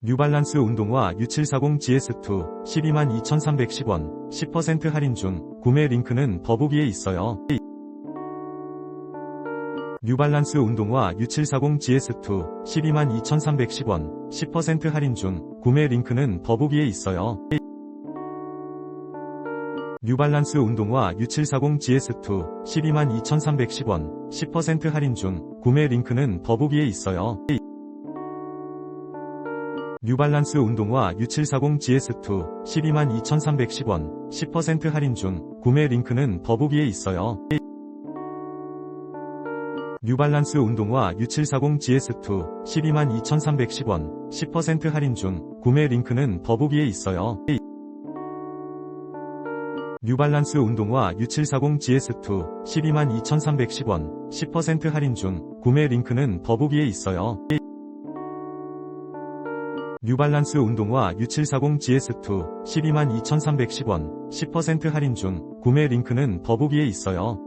뉴발란스 운동화 U740 GS2 122,310원 10% 할인 중 구매 링크는 더보기에 있어요. 뉴발란스 운동화 U740 GS2 122,310원 10% 할인 중 구매 링크는 더보기에 있어요. 뉴발란스 운동화 U740 GS2 122,310원 10% 할인 중 구매 링크는 더보기에 있어요. 뉴발란스 운동화 U740 GS2 122,310원 10% 할인 중 구매 링크는 더보기에 있어요. 뉴발란스 운동화 U740 GS2 122,310원 10% 할인 중 구매 링크는 더보기에 있어요. 뉴발란스 운동화 U740 GS2 122,310원 10% 할인 중 구매 링크는 더보기에 있어요. 뉴발란스 운동화 U740 GS2 122,310원 10% 할인 중 구매 링크는 더보기에 있어요.